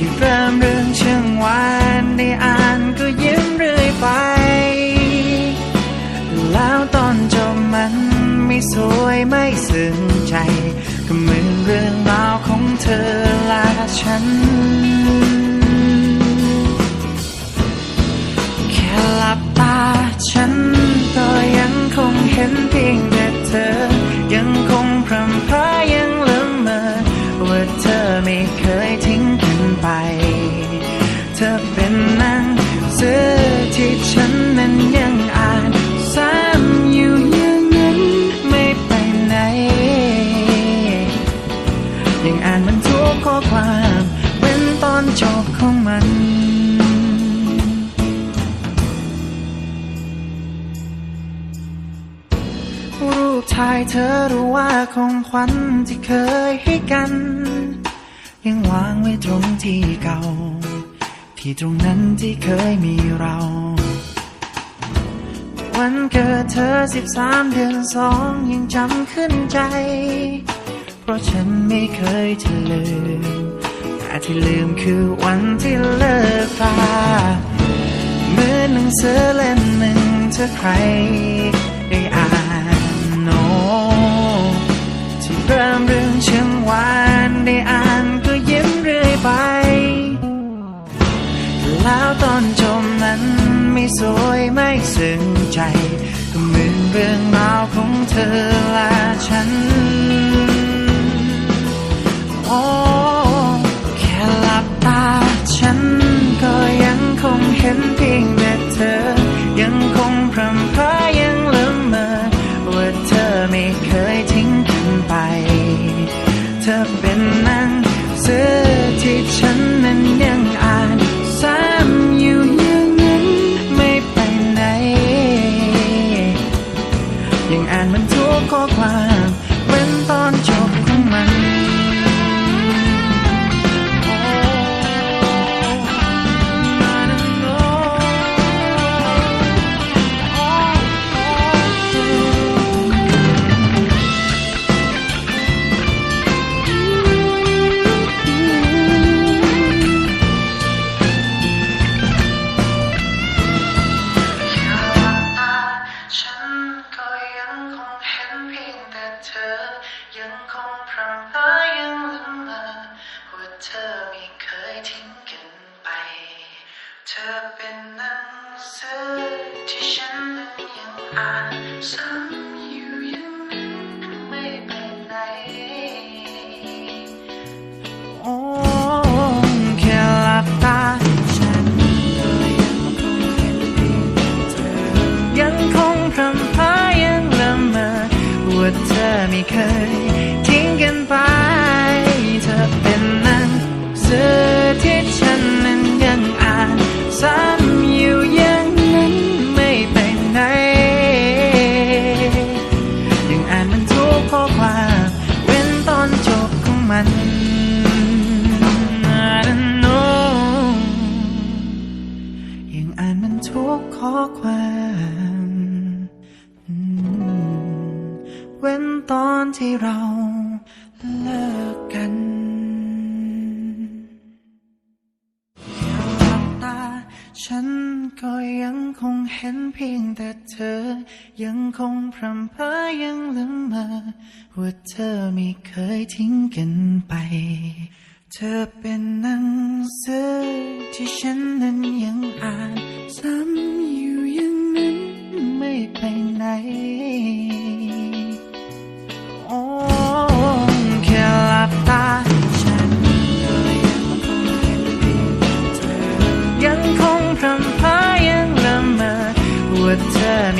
ที่เริ่มเรื่องเชิงวานได้อ่านก็ยิ้มเรื่อยไป แล้วตอนจบมันไม่สวยไม่ซึ้งใจ ก็เหมือนเรื่องราวของเธอและฉันายเธอรู้ว่าของขวัญที่เคยให้กัน ยังวางไว้ตรงที่เก่า ที่ตรงนั้นที่เคยมีเรา วันเกิดเธอสิบสามเดือนสองยังจำขึ้นใจ เพราะฉันไม่เคยจะลืมแต่ที่ลืมคือวันที่เลิกราเหมือนหนังสือเล่มหนึ่งถ้าใคร เรื่องเชิงหวานได้อ่านก็ยิ้มเรื่อยไป แล้วตอนจบนั้นไม่สวยไม่ซึ้งใจก็เหมือนเรื่องราวของเธอและฉันโอ้แค่หลับตาฉันก็ยังคงเห็นเพียงแต่เธอ ยังคงพรำพรายังละเมื่อว่าเธอไม่เคยทิ้ มัน ยังคงพรำพรายังละเมอว่าเธอไม่เคยทิ้งกันไป เธอเป็นหนังสือที่ฉันนั้นยังอ่านซ้ำ ไม่เคยทิ้งกันไป เธอเป็นหนังสือที่ฉันนั้นยังอ่านซ้ำอยู่อย่างนั้นไม่ไปไหนยังอ่านมันทุกข้อความ เว้นตอนจบของมัน เว้นตอนที่เราเลิกกันแค่หลับตา ฉันก็ยังคงเห็นเพียงแต่เธอ ยังคงพรำเพรายังละเมอว่าเธอไม่เคยทิ้งกันไป เธอเป็นหนังสือที่ฉันนั้น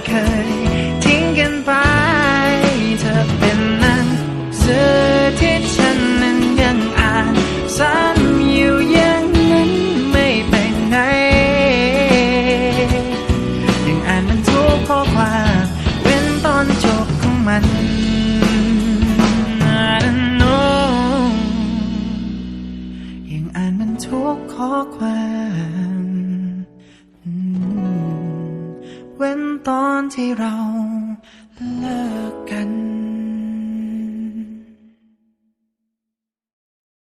อไที่เราเลิก